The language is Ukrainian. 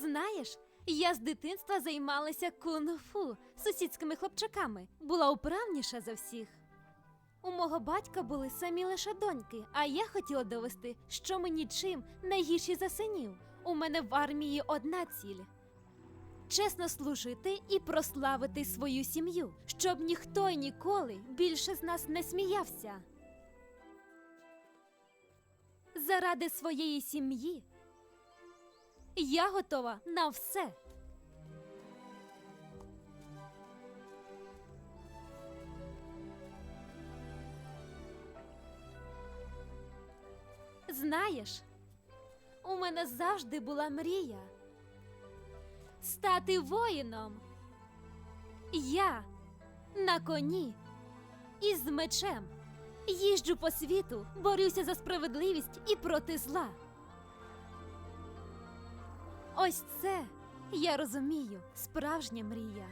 Знаєш, я з дитинства займалася кунг-фу сусідськими хлопчаками, була управніша за всіх. У мого батька були самі лише доньки, а я хотіла довести, що ми нічим не гірші за синів. У мене в армії одна ціль чесно служити і прославити свою сім'ю, щоб ніхто й ніколи більше з нас не сміявся. Заради своєї сім'ї я готова на все. Знаєш, у мене завжди була мрія стати воїном. Я на коні із мечем їжджу по світу, борюся за справедливість і проти зла. Ось це я розумію, справжня мрія.